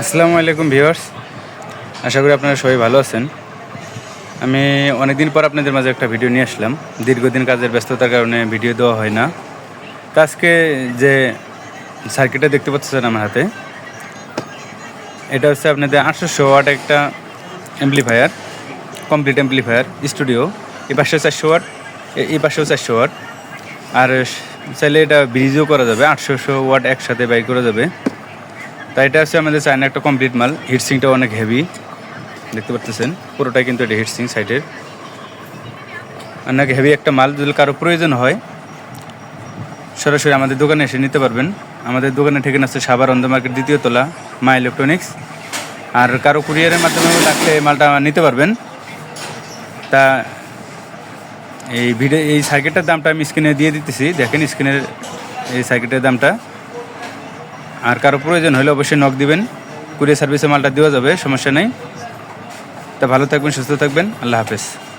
আসসালামু আলাইকুম ভিউয়ার্স। আশা করি আপনারা সবাই ভালো আছেন। আমি অনেকদিন পর আপনাদের মাঝে একটা ভিডিও নিয়ে আসলাম। দীর্ঘদিন কাজের ব্যস্ততার কারণে ভিডিও দেওয়া হয় না। তো আজকে যে সার্কিটটা দেখতে পাচ্ছেন আমার হাতে, এটা হচ্ছে আপনাদের আটশোশো ওয়াট একটা অ্যাম্পলিফায়ার কমপ্লিট অ্যাম্পলিফায়ার স্টুডিও এই পাশেও চারশো ওয়াট এই পাশেও চারশো ওয়াট। আর চাইলে এটা ব্রিজও করা যাবে। আটশোশো ওয়াট একসাথে বাই করা যাবে। তাই এটা হচ্ছে আমাদের চায়না একটা কমপ্লিট মাল। হিটসিংটা অনেক হেভি দেখতে পাচ্ছেন পুরোটাই কিন্তু এটা হিটসিং সাইডের অনেক হেভি একটা মাল। যদি কারও প্রয়োজন হয়, সরাসরি আমাদের দোকানে এসে নিতে পারবেন। আমাদের দোকানে ঠিকানা আছে সাবার অন্ধ মার্কেট, দ্বিতীয় তলা মা ইলেকট্রনিক্স আর কারও কুরিয়ারের মাধ্যমে লাগলে মালটা নিতে পারবেন। তা এই ভিডিও এই সার্কিটটার দামটা আমি স্ক্রিনে দিয়ে দিতেছি। দেখেন স্ক্রিনের এই সার্কিটের দামটা। আর কারও প্রয়োজন হলে অবশ্যই নক দিবেন। কুরিয়ার সার্ভিসে মালটা দেওয়া যাবে, সমস্যা নেই। তা ভালো থাকবেন, সুস্থ থাকবেন। আল্লাহ হাফেজ।